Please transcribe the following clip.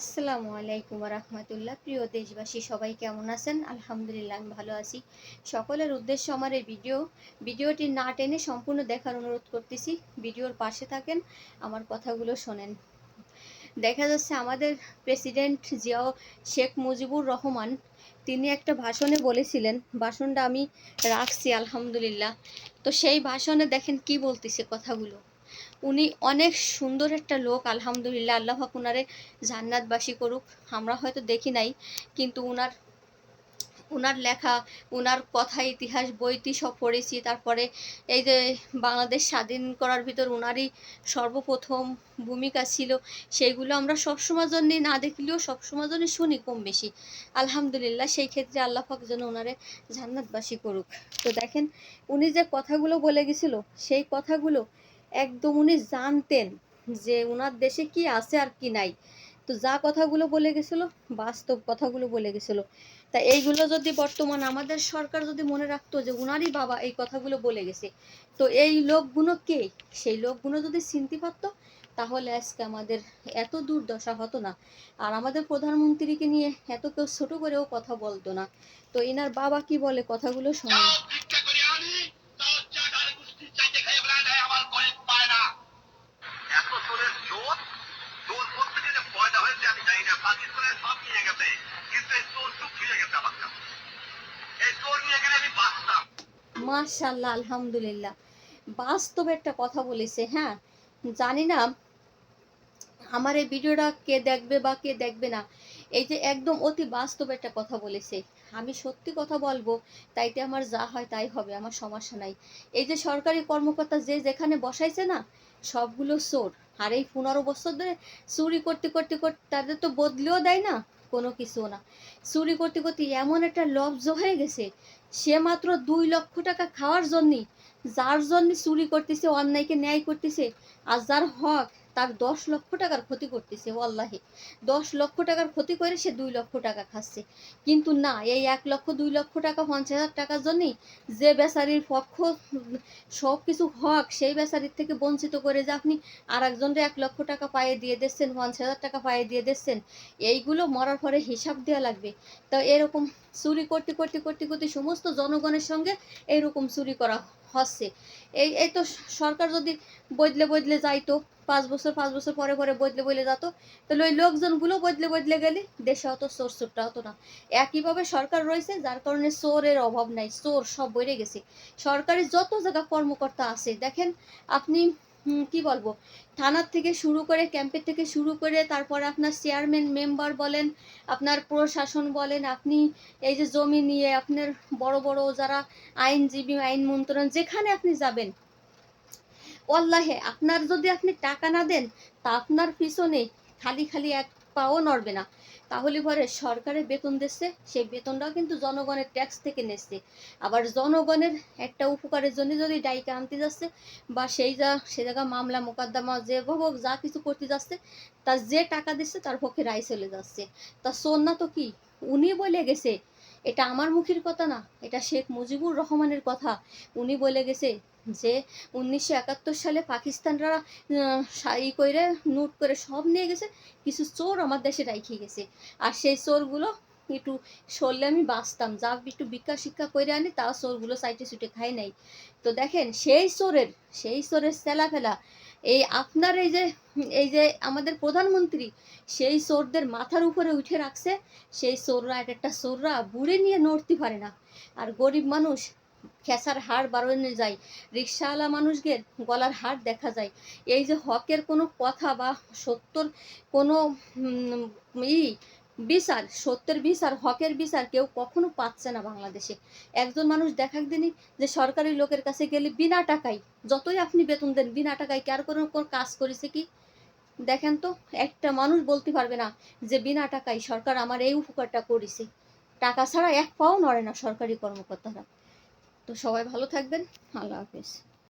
আসসালামু আলাইকুম রহমতুল্লাহ প্রিয় দেশবাসী, সবাই কেমন আছেন? আলহামদুলিল্লাহ, আমি ভালো আছি। সকলের উদ্দেশ্য আমার এই ভিডিও। ভিডিওটি না টেনে সম্পূর্ণ দেখার অনুরোধ করতেছি। ভিডিওর পাশে থাকেন, আমার কথাগুলো শোনেন। দেখা যাচ্ছে আমাদের প্রেসিডেন্ট জিয়াও শেখ মুজিবুর রহমান, তিনি একটা ভাষণে বলেছিলেন, ভাষণটা আমি রাখছি, আলহামদুলিল্লাহ। তো সেই ভাষণে দেখেন কি বলতেছে কথাগুলো। উনি অনেক সুন্দর একটা লোক, আলহামদুলিল্লাহ, আল্লাহ উনারে জান্নাতবাসী করুক, আমরা হয়তো দেখি নাই, কিন্তু উনার উনার লেখা, উনার কথা, ইতিহাস, বইটি সব পড়েছি, তারপরে এই যে বাংলাদেশ স্বাধীন করার ভিতর উনারই সর্বপ্রথম ভূমিকা ছিল, সেইগুলো আমরা সবসময় জন্য না দেখলেও সবসময় জন্য শুনি কম বেশি। আলহামদুলিল্লাহ, সেই ক্ষেত্রে আল্লাহ পাক যেন ওনারে জান্নাতবাসী করুক। তো দেখেন, উনি যে কথাগুলো বলে গেছিল, সেই কথাগুলো একদম উনি জানতেন যে ওনার দেশে কি আছে আর কি নাই। তো যা কথাগুলো বলে গেছিল, বাস্তব কথাগুলো বলে গেছিল। তা এইগুলো যদি বর্তমান আমাদের সরকার যদি মনে রাখতো যে উনারই বাবা এই কথাগুলো বলে গেছে, তো এই লোকগুলো কে? সেই লোকগুলো যদি চিনতে পারতো, তাহলে আজকে আমাদের এত দুর্দশা হতো না। আর আমাদের প্রধানমন্ত্রীকে নিয়ে এত কেউ ছোট করেও কথা বলতো না। তো এনার বাবা কি বলে কথাগুলো শোনেন তাও ভিক্ষা করে আনি, তাও চাটার গুষ্টির চাইতে খেয়ে বেড়ায় দেয়, আমার গরিব পায় না। এত চোরের চোর, চোর কোথা থেকে যে পয়দা হয়েছে আমি জানি না। পাকিস্তানের সব নিয়ে গেছে, কিন্তু এই চোর চুপ ফিরে গেছে আমার কাছে। এই চোর নিয়ে গেলে আমি বাঁচতাম। মাশাল্লাহ আলহামদুলিল্লাহ। একটা কথা বলেছে হ্যাঁ? জানি না, আমার এই ভিডিওটা কে দেখবে বা কে দেখবে না, এই যে একদম অতি বাস্তব একটা কথা বলেছে। আমি সত্যি কথা বলব, তাইতে আমার যা হয় তাই হবে, আমার সমস্যা নাই। এই যে সরকারি কর্মকর্তা যে যেখানে বসাইছে না, সবগুলো চোর। আর এই পনেরো বছর ধরে চুরি করতে করতে করতে তাদের তো বদলেও দেয় না। কোনো কিছু না। চুরি করতে করতে এমন একটা লব্জ হয়ে গেছে, সে মাত্র দুই লক্ষ টাকা খাওয়ার জন্যে যার জন্য চুরি করতেছে, অন্যায়কে ন্যায় করতেছে, আর যার হক তার দশ লক্ষ টাকার ক্ষতি করতেছে, ওয়াল্লাহি। দশ লক্ষ টাকার ক্ষতি করে সে দুই লক্ষ টাকা খাচ্ছে। কিন্তু না, এই এক লক্ষ, দুই লক্ষ টাকা, পঞ্চাশ হাজার টাকার জন্যই যে বেচারির পক্ষ, সব কিছু হক, সেই বেচারির থেকে বঞ্চিত করে যে আপনি আর একজনকে এক লক্ষ টাকা পায়ে দিয়ে দিচ্ছেন, পঞ্চাশ হাজার টাকা পায়ে দিয়ে দিচ্ছেন, এইগুলো মরার পরে হিসাব দেওয়া লাগবে। তো এরকম চুরি করতে করতে করতে করতে সমস্ত জনগণের সঙ্গে এইরকম চুরি করা হচ্ছে। এই এই তো সরকার যদি বদলে বদলে যাইতো, পাঁচ বছর পাঁচ বছর পরে পরে বদলে বদলে যেত তাহলে ওই লোকজনগুলো বদলে বদলে গেলে দেশে অত চোর, চোরটা হতো না। একইভাবে সরকার রয়েছে, যার কারণে চোরের অভাব নাই, চোর সব বেড়ে গেছে। সরকারি যত জায়গা কর্মকর্তা আছে, দেখেন আপনি কি বলব? থানার থেকে শুরু করে, ক্যাম্পের থেকে শুরু করে, তারপরে আপনার চেয়ারম্যান, মেম্বার বলেন, আপনার প্রশাসন বলেন, আপনি এই যে জমি নিয়ে, আপনার বড় বড় যারা আইনজীবী, আইন মন্ত্রণ যেখানে আপনি যাবেন। অল্লাহে আপনার যদি আপনি টাকা না দেন, তা আপনার পিছনে খালি খালি এক পাও নড়বে না। তাহলে পরে সরকারের বেতন দিচ্ছে, সেই বেতনটাও কিন্তু জনগণের ট্যাক্স থেকে নিচ্ছে। আবার জনগণের একটা উপকারের জন্য যদি ডাইকে আনতে যাচ্ছে বা সেই যা, সে জায়গা মামলা, মোকদ্দমা, যে হোক যা কিছু করতে যাচ্ছে তার যে টাকা দিচ্ছে তার পক্ষে রায় চলে যাচ্ছে। তা সোনা তো কি? উনি বলে গেছে এটা আমার মুখের কথা না এটা শেখ মুজিবুর রহমানের কথা। উনি বলে গেছে যে উনিশশো একাত্তর সালে পাকিস্তানরা আহ, সা- ই করে নোট করে সব নিয়ে গেছে কিছু চোর আমার দেশে রাইখে গেছে। আর সেই চোরগুলো একটু সরলে আমি বাঁচতাম, যা একটু ভিক্ষা শিক্ষা করে আনি, তাও চোরগুলো সাইটে সুটে খাই নাই। তো দেখেন, সেই চোরের সেই চোরের সেলা ফেলা এই আপনার এই যে এই যে আমাদের প্রধানমন্ত্রী, সেই চোরদের মাথার উপরে উঠে রাখছে, সেই চোররা, এক একটা চোররা বুড়ে নিয়ে নড়তে পারে না। আর গরিব মানুষ, খেসার হাড় বাড়ানো যায়, রিক্সাওয়ালা মানুষদের গলার হাড় দেখা যায়। এই যে হকের কোনো কথা বা সত্যর কোনো ই বিচার সত্যের বিচার হকের বিচার কেউ কখনো পাচ্ছে না বাংলাদেশে। একজন মানুষ দেখাক দিনই যে সরকারি লোকের কাছে গেলে বিনা টাকায়, যতই আপনি বেতন দেন, বিনা টাকায় কার কোনো কোনো কাজ করেছে কি? দেখেন তো, একটা মানুষ বলতে পারবে না যে বিনা টাকায় সরকার আমার এই উপকারটা করেছে। টাকা ছাড়া এক পাও নড়ে না সরকারি কর্মকর্তারা। তো সবাই ভালো থাকবেন। আল্লাহ হাফেজ।